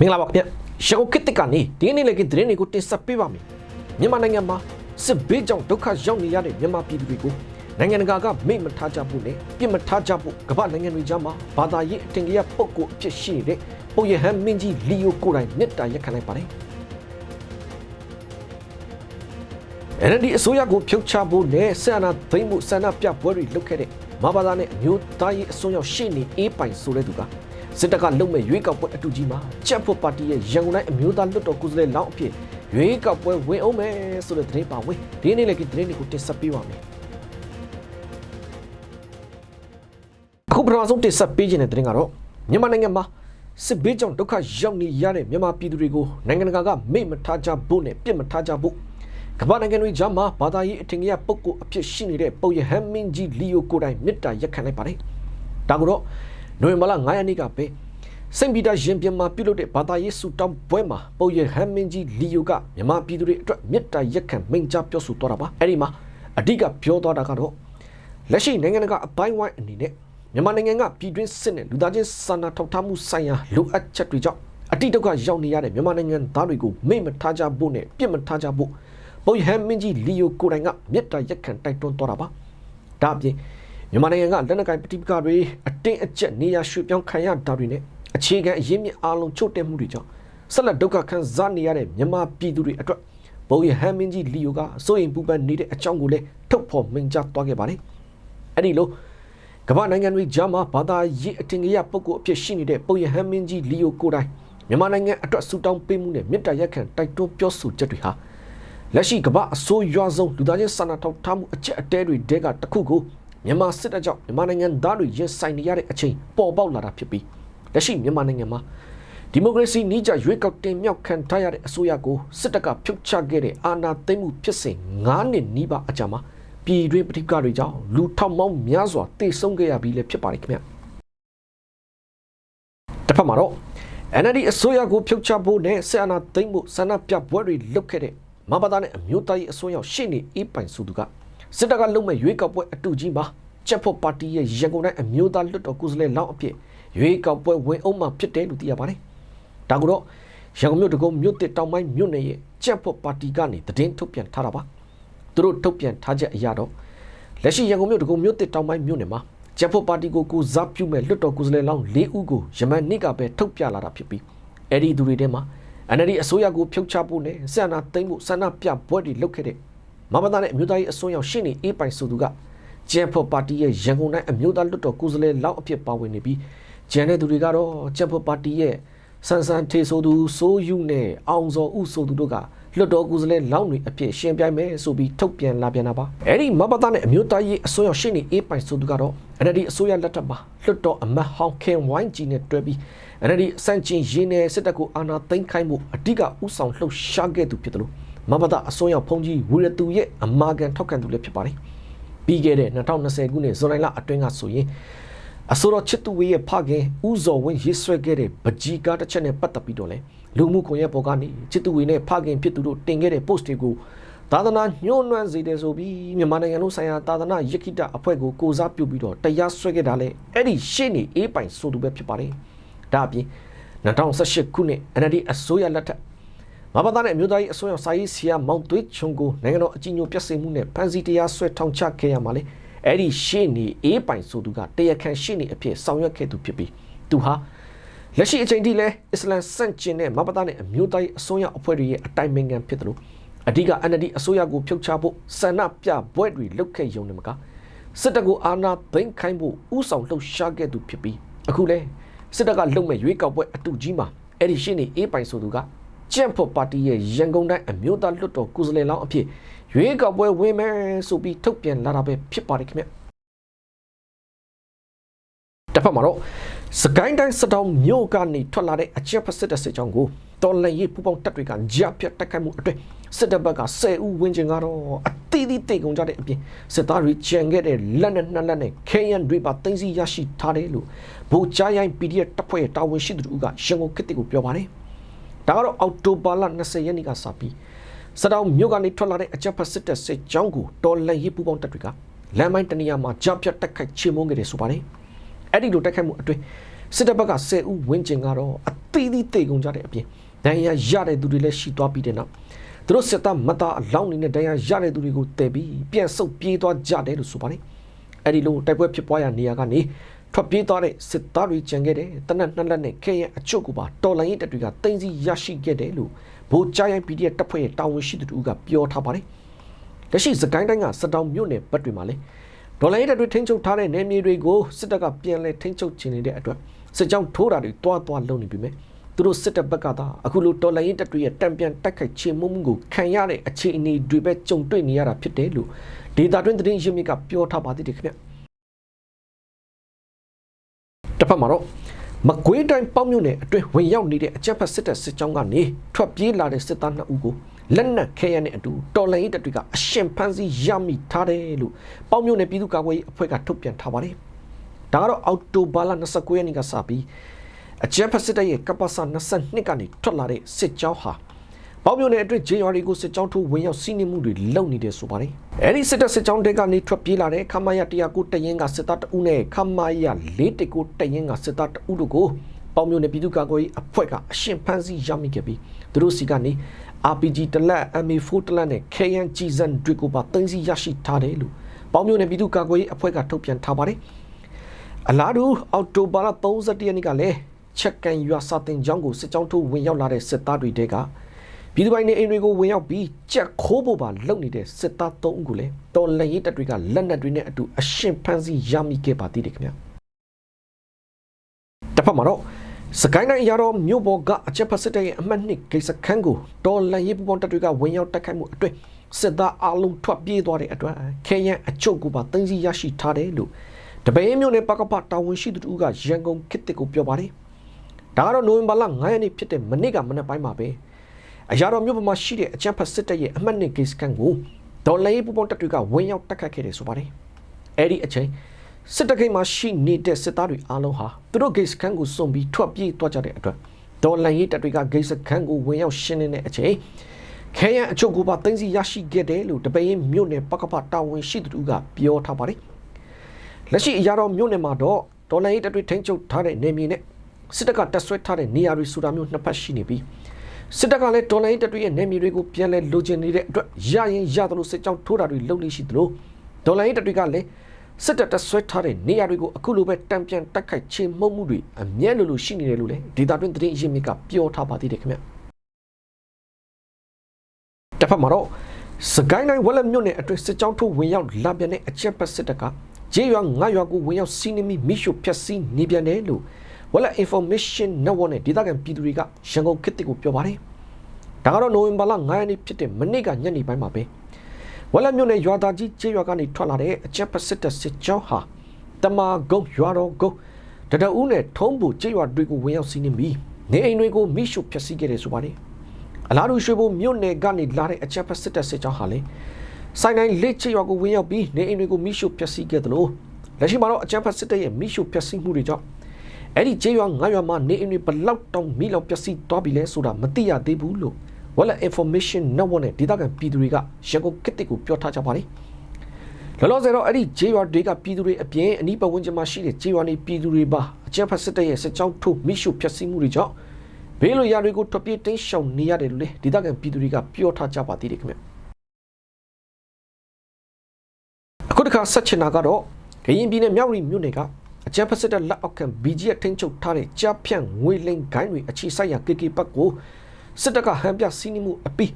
မင်္ဂလာပါခင်ဗျရန်ကုန်ခေတ်တစ်ကနေဒီနေ့လည်းကသတင်းတွေကိုတင်ဆက်ပေးပါမယ်မြန်မာနိုင်ငံမှာစစ်ဘေးကြောင့်ဒုက္ခရောက်နေရတဲ့မြန်မာပြည်သူတွေကိုနိုင်ငံတကာကမိတ်မထားကြဖို့နဲ့ပြစ်မထားကြဖို့ကမ္ဘာနိုင်ငံတွေကြားမှာဘာသာရေးအထင်ကြီးပုဂ္ဂိုလ်အဖြစ်ရှိနေတဲ့ပုပ်ယဟန်မင်းကြီးလီယိုကိုယ်တိုင်မြစ်တာရက်ခံလိုက်ပါတယ် NLD အစိုးရကိုဖြုတ်ချဖို့နဲ့ဆန္ဒသိမ်းမှုဆန္ဒပြပွဲတွေလုပ်ခဲ့တဲ့မဘာသာနဲ့အမျိုးသားရေးအစွန်းရောက်ရှေ့နေအေးပိုင်ဆိုတဲ့သူက စစ်တပ်ကလုံမဲ့ရွေးကောက်ပွဲအတူကြီးမှာချက်ဖို့ပါတီရဲ့ရန်ကုန်တိုင်းအမျိုးသားလွတ်တော်ကိုယ်စားလှယ်လောင်းအဖြစ်ရွေးကောက်ပွဲဝင်အောင်မယ်ဆိုတဲ့သတင်းပါဝင်ဒီနေ့လည်းဒီသတင်းတွေကိုတင်ဆက်ပေးပါမယ်အခုပထမဆုံးတင်ဆက်ပေးခြင်းတဲ့သတင်းကတော့မြန်မာနိုင်ငံမှာစစ်ဘေးကြောင့်ဒုက္ခရောက်နေရတဲ့မြန်မာပြည်သူတွေကိုနိုင်ငံတကာကမိတ်မထားကြဖို့နဲ့ပြစ်မထားကြဖို့ကမ္ဘာနိုင်ငံတွေကြားမှာဘာသာရေးအထင်ကြီးပုဂ္ဂိုလ်အဖြစ်ရှိနေတဲ့ပုပ်ယဟန်မင်းကြီးလီယိုကိုယ်တိုင်မေတ္တာရက်ခံလိုက်ပါတယ်။ဒါကိုတော့ နိုဝင်ဘာလ9ရက်နေ့ကပဲစိန့်ပီတာရင်ပြင်မှာပြုလုပ်တဲ့ဘာသာရေးဆုတောင်းပွဲမှာပုပ်ယဟန်မင်းကြီးလီယိုကမြန်မာပြည်သူတွေအတွက်မေတ္တာရက်ခံမိန့်ကြားပြောဆိုသွားတာပါ။အဲ့ဒီမှာအဓိကပြောသွားတာကတော့လက်ရှိနိုင်ငံတကာအပိုင်းဝိုင်းအနေနဲ့မြန်မာနိုင်ငံကပြည်တွင်းစစ်နဲ့လူသားချင်းစာနာထောက်ထားမှုဆိုင်ရာလိုအပ်ချက်တွေကြောင့်အတိတ်ဒုက္ခရောက်နေရတဲ့မြန်မာနိုင်ငံသားတွေကိုမိတ်မထားကြဖို့နဲ့ပြစ်မထားကြဖို့ပုပ်ယဟန်မင်းကြီးလီယိုကိုယ်တိုင်ကမြစ်တာရက်ခံတိုက်တွန်းသွားတာပါဒါအပြင် မြန်မာနိုင်ငံကလက်နက်ကိုင်ပဋိပက္ခတွေအတင်းအကျပ်နေရာရွှေ့ပြောင်းခံရတာတွေနဲ့အခြေခံအရင်းမြစ်အားလုံးချို့တဲ့မှုတွေကြောင့်ဆက်လက်ဒုက္ခခံစားနေရတဲ့မြန်မာပြည်သူတွေအတွက်ပုပ်ယဟန်မင်းကြီးလီယိုကစိုးရင်ပူပန်နေတဲ့အကြောင်းကိုလည်းထုတ်ဖော်မိန့်ကြားသွားခဲ့ပါတယ်အဲ့ဒီလိုကမ္ဘာနိုင်ငံတွေကြားမှာဘာသာရေးအထင်ကြီးပုဂ္ဂိုလ်အဖြစ်ရှိနေတဲ့ပုပ်ယဟန်မင်းကြီးလီယိုကိုယ်တိုင်မြန်မာနိုင်ငံအတွက်ဆူတောင်းပေးမှုနဲ့မြစ်တာရက်ခံတိုက်တွန်းပြောဆိုချက်တွေဟာလက်ရှိကမ္ဘာအစိုးရဆုံးလူသားချင်းစာနာထောက်ထားမှုအချက်အတဲတွေတဲကတစ်ခုကို မြန်မာစစ်တပ်ကြောင့်မြန်မာနိုင်ငံသားတွေရင်ဆိုင်နေရတဲ့အချိန်ပေါ်ပေါက်လာတာဖြစ်ပြီးလက်ရှိမြန်မာနိုင်ငံမှာဒီမိုကရေစီနှိကျရွေးကောက်တင်မြှောက်ခံထားရတဲ့အစိုးရကိုစစ်တပ်ကဖြုတ်ချခဲ့တဲ့အာဏာသိမ်းမှုဖြစ်စဉ်9နှစ်နီးပါးအကြာမှာပြည်တွင်းပဋိပက္ခတွေကြောင့်လူထောင်ပေါင်းများစွာတိတ်ဆုံးခဲ့ရပြီးလည်းဖြစ်ပါတယ်ခင်ဗျတစ်ဖက်မှာတော့ NLD အစိုးရကိုဖြုတ်ချဖို့နဲ့ဆန္ဒသိမ်းမှုဆန္ဒပြပွဲတွေလုပ်ခဲ့တဲ့မဘာသာနဲ့အမျိုးသားရေးအစွန်းရောက်ရှေ့နေအေးပိုင်စုသူက စစ်တပ်ကလုံမဲ့ရွေးကောက်ပွဲအတူကြီးမှာချက်ဖို့ပါတီရဲ့ရန်ကုန်တိုင်းအမျိုးသားလွတ်တော်ကိုယ်စားလှယ်လောင်းအဖြစ်ရွေးကောက်ပွဲဝင်အောင်မှဖြစ်တယ်လို့သိရပါတယ်။ဒါကတော့ရန်ကုန်မြို့တကုံမြို့တစ်တောင်ပိုင်းမြို့နယ်ရဲ့ချက်ဖို့ပါတီကနေသတင်းထုတ်ပြန်ထားတာပါ။သူတို့ထုတ်ပြန်ထားချက်အရတော့လက်ရှိရန်ကုန်မြို့တကုံမြို့တစ်တောင်ပိုင်းမြို့နယ်မှာချက်ဖို့ပါတီကိုကိုစားပြုမဲ့လွတ်တော်ကိုယ်စားလှယ်လောင်း၄ဦးကိုယမန်နေ့ကပဲထုတ်ပြလာတာဖြစ်ပြီးအဲ့ဒီသူတွေထဲမှာ NLD အစိုးရကိုဖြုတ်ချဖို့နဲ့ဆန္ဒသိမ်းဖို့ဆန္ဒပြပွဲတွေလုပ်ခဲ့တဲ့ မဘာသာနဲ့အမျိုးသားရေးအစွန်းရောက်ရှင်းနေအေးပိုင်ဆိုသူကဂျန်ဖို့ပါတီရဲ့ရန်ကုန်တိုင်းအမျိုးသားလွတ်တော်ကိုယ်စားလှယ်လောက်အဖြစ်ပါဝင်နေပြီးဂျန်တဲ့သူတွေကတော့ဂျန်ဖို့ပါတီရဲ့ဆန်ဆန်ထေဆိုသူစိုးယူနဲ့အောင်စောဥဆိုသူတို့ကလွတ်တော်ကိုယ်စားလှယ်လောက်တွေအဖြစ်ရှင်ပြိုင်မယ်ဆိုပြီးထုတ်ပြန်လာပြန်တာပါအဲ့ဒီမဘာသာနဲ့အမျိုးသားရေးအစွန်းရောက်ရှင်းနေအေးပိုင်ဆိုသူကတော့ NLD အစိုးရလက်ထက်မှာလွတ်တော်အမတ်ဟောင်းခင်ဝိုင်းကြီးနဲ့တွဲပြီး NLD စန့်ကျင်ရင်းနဲ့စစ်တပ်ကိုအာဏာသိမ်းခိုင်းမှုအဓိကဥဆောင်လှုပ်ရှားခဲ့သူဖြစ်တယ်လို့ မဘာသာအစိုးရဖုန်ကြီးဝီရတူရဲ့အမာကန်ထောက်ခံသူလည်းဖြစ်ပါတယ်ပြီးခဲ့တဲ့2020ခုနှစ်ဇွန်လအတွင်းကဆိုရင်အစိုးရချစ်သူဝေးရဲ့ဖခင်ဦးဇော်ဝင်းရေးဆွဲခဲ့တဲ့ပကြီးကားတစ်ချက်နဲ့ပတ်သက်ပြီးတော့လဲလူမှုကွန်ရက်ပေါ်ကနေချစ်သူဝေးနဲ့ဖခင်ဖြစ်သူတို့တင်ခဲ့တဲ့ post တွေကိုသာသနာညှို့နှွမ်းစေတယ်ဆိုပြီးမြန်မာနိုင်ငံလုံးဆိုင်ရာသာသနာယက္ခိတအဖွဲ့ကိုကိုစားပြုပြီးတော့တရားစွဲခဲ့တာလဲအဲ့ဒီရှေ့နေအေးပိုင်ဆိုသူပဲဖြစ်ပါတယ်ဒါအပြင်2018ခုနှစ် NLD အစိုးရလက်ထက် မဘာသာနဲ့အမျိုးသားရေးအစိုးရစာရေးဆရာမောင်သွေးချုံကိုနိုင်ငံတော်အကြီးအကျယ်ပြည့်စုံမှုနဲ့ဖန်စီတရားဆွဲထောင်ချခဲ့ရမှာလေအဲ့ဒီရှေ့နေအေးပိုင်ဆိုသူကတရားခံရှေ့နေအဖြစ်ဆောင်ရွက်ခဲ့သူဖြစ်ပြီးသူဟာလက်ရှိအချိန်ထိလည်းအစ္စလမ်စန့်ကျင်တဲ့မဘာသာနဲ့အမျိုးသားရေးအစိုးရအဖွဲ့တွေရဲ့အတိုင်ပင်ခံဖြစ်တယ်လို့အဓိက NLD အစိုးရကိုဖြုတ်ချဖို့ဆန္ဒပြပွဲတွေလုပ်ခဲ့ရုံနဲ့မကစစ်တပ်ကိုအာဏာသိမ်းခိုင်းဖို့ဥဆောင်လှုပ်ရှားခဲ့သူဖြစ်ပြီးအခုလဲစစ်တပ်ကလုံမဲ့ရွေးကောက်ပွဲအတူကြီးမှာအဲ့ဒီရှင်းနေအေးပိုင်ဆိုသူက ကျန့်ဖို့ပါတီရဲ့ရန်ကုန်တိုင်းအမျိုးသားလွတ်တော်ကိုယ်စားလှယ်လောင်းအဖြစ်ရွေးကောက်ပွဲဝင်မယ်ဆိုပြီးထုတ်ပြန်လာတာပဲဖြစ်ပါတယ်ခင်ဗျတစ်ဖက်မှာတော့စကိုင်းတိုင်းစတောင်မြို့ကနေထွက်လာတဲ့အချက်ဖစစ်တဲ့စစ်ကြောင်းကိုတော်လှန်ရေးပူပေါင်းတပ်တွေကကြားဖြတ်တိုက်ခိုက်မှုအတွင်းစစ်တပ်ဘက်က10ဦးဝန်းကျင်ကတော့အသီးသီးတိတ်ကုန်ကြတဲ့အပြင်စစ်သားတွေကြံခဲ့တဲ့လက်နဲ့နှစ်လက်နဲ့ခဲယံတွေပါတင်းစီရရှိထားတယ်လို့ဗိုလ်ကြားရိုင်း PDF တပ်ဖွဲ့တာဝန်ရှိသူတို့ကရန်ကုန်ခေတ်ကိုပြောပါတယ်။ ဒါကတော့အောက်တိုဘာလ20ရက်နေ့ကစပြီးစတောင်မြို့ကနေထွက်လာတဲ့အချက်ဖစစ်တဲ့စစ်ကြောင်းကိုတော်လှန်ရေးပူပေါင်းတပ်တွေကလမ်းမိုင်းတနေရာမှာကြားဖြတ်တိုက်ခိုက်ချေမှုန်းခဲ့တယ်ဆိုပါတယ်။အဲ့ဒီလိုတိုက်ခိုက်မှုအတွင်းစစ်တပ်ဘက်က10ဦးဝန်းကျင်ကတော့အသသီးသီးတေကုန်ကြတဲ့အပြင်ဒဏ်ရာရတဲ့သူတွေလည်းရှိသွားပြီးတဲ့နောက်သူတို့စစ်သားမသားအလောင်းနေနဲ့ဒဏ်ရာရတဲ့သူတွေကိုတည်ပြီးပြန်ဆုတ်ပြေးသွားကြတယ်လို့ဆိုပါတယ်အဲ့ဒီလိုတိုက်ပွဲဖြစ်ပွားရာနေရာကနေ ထွက်ပြေးသွားတဲ့စစ်သားတွေကြံခဲ့တဲ့တနက်နှစ်လက်နဲ့ခဲရင်အချုပ်ကိုပါတော်လိုင်းရင်တပ်တွေကတင်စီရရှိခဲ့တယ်လို့ဗိုလ်ကြားရင် PDF တပ်ဖွဲ့ရဲ့တာဝန်ရှိသူတို့ကပြောထားပါတယ်လက်ရှိစကိုင်းတိုင်းကစတောင်မြို့နယ်ဘက်တွေမှာလည်းဒေါ်လာရေးတပ်တွေထိန်းချုပ်ထားတဲ့နယ်မြေတွေကိုစစ်တပ်ကပြန်လည်ထိန်းချုပ်ခြင်းနေတဲ့အတွက်စစ်ကြောင်းထိုးတာတွေတွားတွားလုပ်နေပြီမယ်သူတို့စစ်တပ်ဘက်ကသာအခုလိုဒေါ်လာရေးတပ်တွေရဲ့တံပြန်တိုက်ခိုက်ခြင်းမှုမှုကိုခံရတဲ့အခြေအနေတွေပဲကြုံတွေ့နေရတာဖြစ်တယ်လို့ဒေတာတွင်းသတင်းရင်းမြစ်ကပြောထားပါသေးတယ်ခင်ဗျ တစ်ဖက်မှာတော့မကွေးတိုင်းပေါ့မြို့နယ်အတွင်းဝင်ရောက်နေတဲ့အကြက်ဖက်စစ်တပ်စစ်ကြောင်းကနေထွက်ပြေးလာတဲ့စစ်သား2ဦးကိုလက်နက်ခဲရနဲ့အတူတော်လိုင်းတပ်တွေကအရှင်ဖမ်းဆီးရမိထားတယ်လို့ပေါ့မြို့နယ်ပြည်သူ့ကာကွယ်ရေးအဖွဲ့ကထုတ်ပြန်ထားပါတယ်။ဒါကတော့အောက်တိုဘာလ29ရက်နေ့ကစပြီးအကြက်ဖက်စစ်တပ်ရဲ့ကပ္ပစ22ကနေထွက်လာတဲ့စစ်ကြောင်းဟာ ပေါ့မြို့နယ်အတွင်းဂျေရွာတွေကိုစစ်ကြောင်းထိုးဝင်ရောက်စီးနင်းမှုတွေလုပ်နေတယ်ဆိုပါတယ်။အဲဒီစစ်တပ်စစ်ကြောင်းတွေကနေထွက်ပြေးလာတဲ့ခမာယ109တရင်ကစစ်သားတအုပ်နဲ့ခမာယ419တရင်ကစစ်သားတအုပ်တို့ကိုပေါ့မြို့နယ်ပြည်သူ့ကာကွယ်ရေးအဖွဲ့ကအရှင်ဖမ်းဆီးရမိခဲ့ပြီးသူတို့စီကနေ RPG တလက် MA4 တလက်နဲ့ KN ကြီးစံတွေကိုပါတင်စီရရှိထားတယ်လို့ပေါ့မြို့နယ်ပြည်သူ့ကာကွယ်ရေးအဖွဲ့ကထုတ်ပြန်ထားပါတယ်။အလားတူအောက်တိုဘာလ31ရက်နေ့ကလည်းချက်ကန်ရွာစာတင်ကျောင်းကိုစစ်ကြောင်းထိုးဝင်ရောက်လာတဲ့စစ်သားတွေတဲက ပြည်သူပိုင်နေအိမ်တွေကိုဝင်ရောက်ပြီးကြက်ခိုးဖို့ပါလုပ်နေတဲ့စစ်သား၃ဦးကိုလည်းတော်လက်ရေးတပ်တွေကလက်နက်တွေနဲ့အတူအရှင်ဖမ်းဆီးရမိခဲ့ပါသေးတယ်ခင်ဗျာတစ်ဖက်မှာတော့စကိုင်းတိုင်းရတော်မြို့ပေါ်ကအချက်ဖက်စစ်တပ်ရဲ့အမှတ်နှစ်ဂိတ်စခန်းကိုတော်လက်ရေးပူပေါင်းတပ်တွေကဝင်ရောက်တိုက်ခိုက်မှုအတွင်းစစ်သားအလုံးထွက်ပြေးသွားတဲ့အတွက်ခဲယံအချုပ်ကိုပါတင်းစီရရှိထားတယ်လို့တပင်းမြို့နယ်ပကပတာဝန်ရှိသူတို့ကရန်ကုန်ခေတ်တစ်ကိုပြောပါတယ်ဒါကတော့နိုဝင်ဘာလ9ရက်နေ့ဖြစ်တဲ့မနေ့ကမနက်ပိုင်းမှာပဲ အရာတော်မြို့ပေါ်မှာရှိတဲ့အကြံဖတ်စစ်တပ်ရဲ့အမှတ်နှစ်ဂိတ်စကန်ကိုဒေါ်လာရေးပူပေါင်းတပ်တွေကဝင်ရောက်တိုက်ခတ်ခဲ့တယ်ဆိုပါတယ်။အဲ့ဒီအချိန်စစ်တပ်ဂိတ်မှာရှိနေတဲ့စစ်သားတွေအားလုံးဟာသူတို့ဂိတ်စကန်ကိုစုံပြီးထွက်ပြေးသွားကြတဲ့အတွက်ဒေါ်လာရေးတပ်တွေကဂိတ်စကန်ကိုဝင်ရောက်ရှင်းနေတဲ့အချိန်ခဲယံအချုပ်ကိုပါတင်းစီရရှိခဲ့တယ်လို့တပင်းမြို့နယ်ပကပတာဝန်ရှိသူကပြောထားပါတယ်။လက်ရှိအရာတော်မြို့နယ်မှာတော့ဒေါ်လာရေးတပ်တွေထိန်းချုပ်ထားတဲ့နေမြေနဲ့စစ်တပ်ကတပ်ဆွဲထားတဲ့နေရာတွေဆိုတာမျိုးနှစ်ဖက်ရှိနေပြီး စစ်တပ်ကလည်းဒေါ်လာရေးတပ်တွေရဲ့နေမြေတွေကိုပြန်လဲလိုချင်နေတဲ့အတွက်ရရင်ရသလိုစစ်ကြောင်းထိုးတာတွေလုပ်နေရှိသလိုဒေါ်လာရေးတပ်တွေကလည်းစစ်တပ်တပ်ဆွဲထားတဲ့နေရာတွေကိုအခုလိုပဲတံပြန်တိုက်ခိုက်ချေမှုမှုတွေအမြဲလိုလိုရှိနေတယ်လို့လည်းဒေတာတွင်းသတင်းအရင်းမြစ်ကပြောထားပါသေးတယ်ခင်ဗျတစ်ဖက်မှာတော့စကိုင်းတိုင်းဝက်လက်မြို့နယ်အတွင်းစစ်ကြောင်းထိုးဝင်ရောက်လာပြန်တဲ့အချက်ပတ်စစ်တပ်ကဂျေးရွာငါရွာကိုဝင်ရောက်စီးနှင်းပြီးမိရှုဖျက်ဆီးနေပြန်တယ်လို့ ဝက်လက် information network နဲ့ဒေတာကန်ပြည်သူတွေကရန်ကုန်ခေတ်ကိုပြောပါတယ်ဒါကတော့နိုဝင်ဘာလ9ရက်နေ့ဖြစ်တဲ့မနေ့ကညနေပိုင်းမှာပဲဝက်လက်မြို့နယ်ရွာသားကြီးကျေးရွာကနေထွက်လာတဲ့အချက်ပတ်စစ်တပ်စစ်ကြောင်းဟာတမာကုန်းရွာတော်ကုန်းတတအူးနဲ့ထုံးပူကျေးရွာတွေကိုဝင်ရောက်စီးနှင်းပြီးနေအိမ်တွေကိုမိရှုဖျက်ဆီးခဲ့တယ်ဆိုပါတယ်အလားတူရွှေဘုံမြို့နယ်ကနေလာတဲ့အချက်ဖက်စစ်တပ်စစ်ကြောင်းဟာလေဆိုင်တိုင်းလက်ချရွာကိုဝင်ရောက်ပြီးနေအိမ်တွေကိုမိရှုဖျက်ဆီးခဲ့တယ်လို့လက်ရှိမှာတော့အချက်ဖက်စစ်တပ်ရဲ့မိရှုဖျက်ဆီးမှုတွေကြောင့် အဲ့ဒီကျေးရွာငါးရွာမှာနေအိမ်တွေဘလောက်တောင်မိလောက်ပျက်စီးသွားပြီလဲဆိုတာမသိရသေးဘူးလို့ Well Information Network နဲ့ဒေသခံပြည်သူတွေကရန်ကုန်ကစ်တစ်ကိုပြောထားကြပါလိမ့်လောလောဆယ်တော့အဲ့ဒီဂျေးရွာတွေကပြည်သူတွေအပြင်အနီးပတ်ဝန်းကျင်မှာရှိတဲ့ဂျေးရွာနေပြည်သူတွေပါအကြမ်းဖက်စစ်တပ်ရဲ့စစ်ကြောင်းထုတ်မိရှုဖျက်ဆီးမှုတွေကြောင့်ဘေးလိုရာတွေကိုထွက်ပြေးတင်းရှောင်နေရတယ်လို့လေဒေသခံပြည်သူတွေကပြောထားကြပါသေးတယ်ခင်ဗျအခုတခါဆက်ချင်တာကတော့ဂရင်ပြည်နယ်မြောက်ရီမြို့နယ်က အကြမ်းဖက်စစ်တပ်လက်အောက်ခံ BG ရဲ့ထိန်းချုပ်ထားတဲ့ကြားဖြန့်ငွေလိမ်ဂိုင်းတွေအခြေစိုက်ရာ KK ဘက်ကိုစစ်တပ်ကဟန်ပြစီးနှီးမှုအပြီး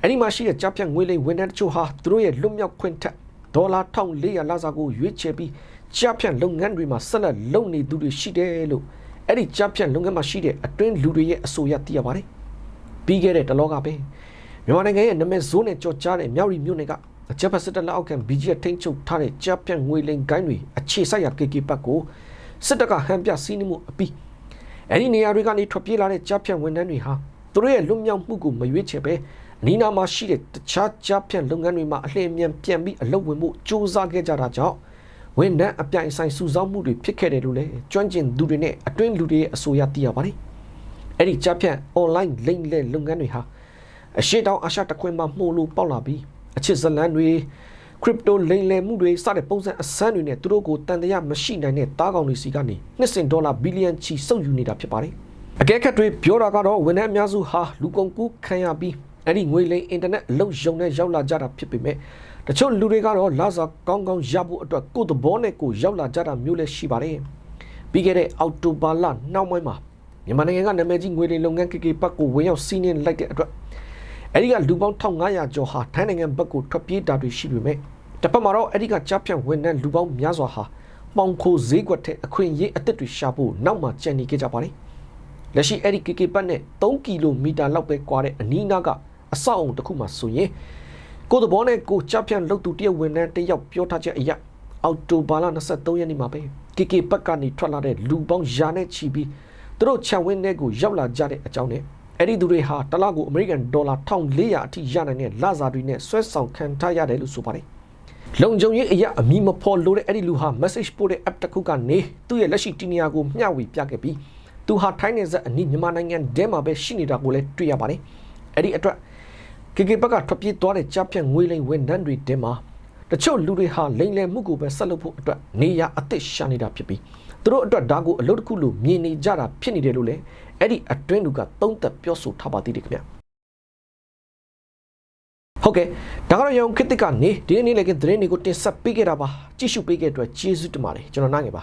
အဲ့ဒီမှာရှိတဲ့ကြားဖြန့်ငွေလိမ်ဝန်ထမ်းတချို့ဟာသူတို့ရဲ့လွတ်မြောက်ခွင့်ထက်ဒေါ်လာ1400လစာကိုရွေးချယ်ပြီးကြားဖြန့်လုပ်ငန်းတွေမှာဆက်လက်လုပ်နေသူတွေရှိတယ်လို့အဲ့ဒီကြားဖြန့်လုပ်ငန်းမှာရှိတဲ့အတွင်းလူတွေရဲ့အဆိုအရသိရပါတယ်ပြီးခဲ့တဲ့တလောကပဲမြန်မာနိုင်ငံရဲ့နာမည်ဇိုးနဲ့ကြော်ကြားတဲ့မြောက်ရီမြို့နယ်က အကြပ်ဖက်စစ်တပ်လက်အောက်ခံ BG ထိန်းချုပ်ထားတဲ့ကြားဖြန့်ငွေလိမ်ဂိုင်းတွေအခြေစိုက်ရာ KK ဘက်ကိုစစ်တပ်ကဟန်ပြစီးနှီးမှုအပြီးအဲ့ဒီနေရာတွေကနေထွက်ပြေးလာတဲ့ကြားဖြန့်ဝန်ထမ်းတွေဟာသူတို့ရဲ့လွတ်မြောက်မှုကိုမရွေးချယ်ပဲအနီးနားမှာရှိတဲ့တခြားကြားဖြန့်လုပ်ငန်းတွေမှာအလျင်အမြန်ပြန်ပြီးအလုပ်ဝင်မှုစ조사ခဲ့ကြတာကြောင့်ဝန်ထမ်းအပြိုင်ဆိုင်စုဆောင်းမှုတွေဖြစ်ခဲ့တယ်လို့လည်းကျွမ်းကျင်သူတွေနဲ့အတွင်းလူတွေရဲ့အဆိုအရသိရပါတယ်။အဲ့ဒီကြားဖြန့် online လိမ့်လဲလုပ်ငန်းတွေဟာအရှိတောင်အာရှတခွင်မှာမှုလို့ပေါက်လာပြီး အချစ်ဇလန်တွေခရစ်ပတိုလိမ်လည်မှုတွေစတဲ့ပုံစံအစမ်းတွေနဲ့သူတို့ကိုတန်တရားမရှိနိုင်တဲ့တားကောင်တွေစီကနေနှစ်စင်ဒေါ်လာဘီလီယံချီစုပ်ယူနေတာဖြစ်ပါတယ်။အကကဲခတ်တွေပြောတာကတော့ဝန်ထမ်းအများစုဟာလူကုန်ကူးခံရပြီးအဲ့ဒီငွေလိမ်အင်တာနက်အလုပ်ရုံနဲ့ရောက်လာကြတာဖြစ်ပေမဲ့တချို့လူတွေကတော့လာစာကောင်းကောင်းရဖို့အတွက်ကိုယ့်သဘောနဲ့ကိုယ်ရောက်လာကြတာမျိုးလည်းရှိပါတယ်ပြီးခဲ့တဲ့အောက်တိုဘာလနောက်ပိုင်းမှာမြန်မာနိုင်ငံကနာမည်ကြီးငွေလိမ်လုပ်ငန်း KK ပတ်ကိုဝင်ရောက်စီးနင်းလိုက်တဲ့အတွက် အဲ့ဒီကလူပေါင်း1500ကျော်ဟာထိုင်းနိုင်ငံဘက်ကိုထွက်ပြေးတာတွေရှိပေမဲ့တစ်ပတ်မှာတော့အဲ့ဒီကကြားဖြတ်ဝန်ထမ်းလူပေါင်းများစွာဟာပေါင်ခိုဈေးကွက်ထဲအခွင့်အရေးအသစ်တွေရှာဖို့နောက်မှကြံနေခဲ့ကြပါတယ်လက်ရှိအဲ့ဒီ KK ပတ်နဲ့3ကီလိုမီတာလောက်ပဲကွာတဲ့အနီးနားကအဆောက်အုံတစ်ခုမှဆိုရင်ကိုယ်သဘောနဲ့ကိုယ်ចាប់ဖြန့်လုပ်သူတရက်ဝန်ထမ်းတစ်ယောက်ပြောထားချက်အရာအော်တိုဘာလ23ရက်နေ့မှာပဲ KK ပတ်ကနေထွက်လာတဲ့လူပေါင်းရာနဲ့ချီပြီးသူတို့ချက်ဝင်းတဲ့ကိုရောက်လာကြတဲ့အကြောင်းနဲ့ အဲ့ဒီသူတွေဟာတစ်လကိုအမေရိကန်ဒေါ်လာ1400အထိရနိုင်တဲ့လစာတွေနဲ့ဆွဲဆောင်ခံထားရတယ်လို့ဆိုပါတယ်လုံခြုံရေးအရာအမိမဖော်လို့တဲ့အဲ့ဒီလူဟာ message ပို့တဲ့ app တစ်ခုကနေသူ့ရဲ့လက်ရှိတီနီယာကိုမျှဝေပြခဲ့ပြီးသူဟာထိုင်းနေဆက်အနီးမြန်မာနိုင်ငံဒဲမှာပဲရှိနေတာကိုလည်းတွေ့ရပါတယ်အဲ့ဒီအတွက် KK ဘက်ကထွက်ပြေးသွားတဲ့ကြားဖြတ်ငွေလိမ်ဝန်ထမ်းတွေတဲမှာတချို့လူတွေဟာလိမ်လည်မှုကိုပဲဆက်လုပ်ဖို့အတွက်နေရအသစ်ရှာနေတာဖြစ်ပြီး သူတို့အတွက်ဒါကိုအလုပ်တစ်ခုလို့မြင်နေကြတာဖြစ်နေတယ်လို့လည်းအဲ့ဒီအတွင်းလူကသုံးသက်ပြောဆိုထားပါသေးတယ်ခင်ဗျာဟုတ်ကဲ့ဒါကတော့ရောင်ခစ်တစ်ကနေဒီနေ့နေ့လည်းကသတင်းတွေကိုတင်ဆက်ပေးခဲ့တာပါကြည့်ရှုပေးခဲ့တဲ့အတွက်ကျေးဇူးတင်ပါတယ်ကျွန်တော်နိုင်ငယ်ပါ